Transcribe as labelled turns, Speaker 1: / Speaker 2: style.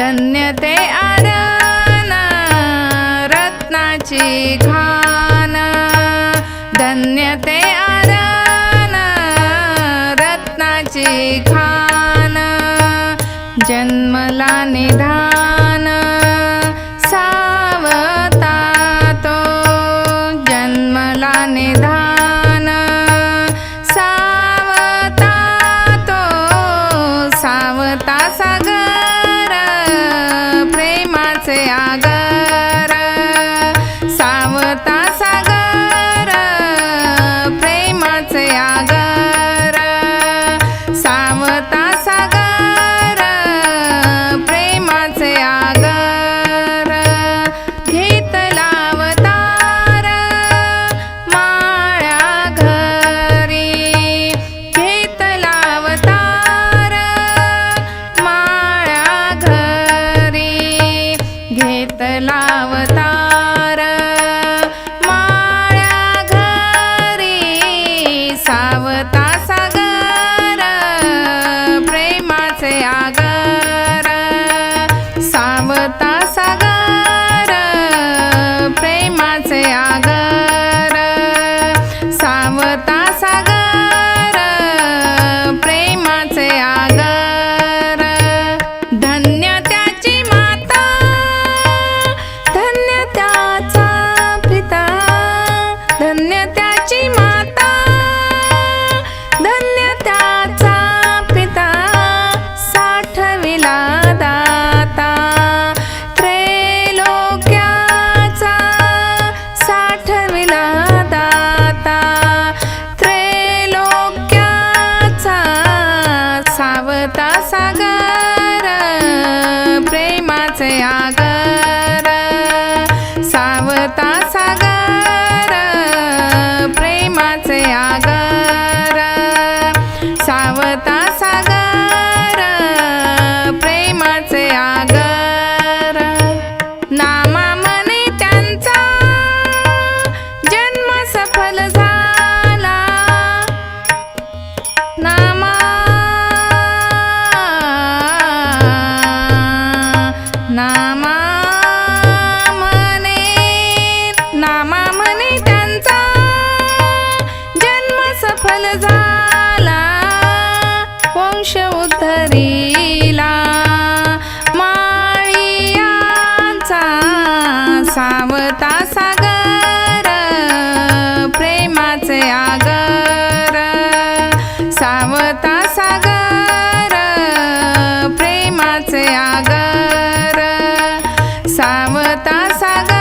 Speaker 1: धन्य ते आराना रत्नाची खाना धन्य ते आराना रत्नाची खान जन्मला निधान. सागर प्रेमाचे आगर सावता सागर. सफल झाला वंश उद्धरीला. माळियांचा सावता सागर प्रेमाचे आगर. सावता सागर प्रेमाचे आगर. सावता सागर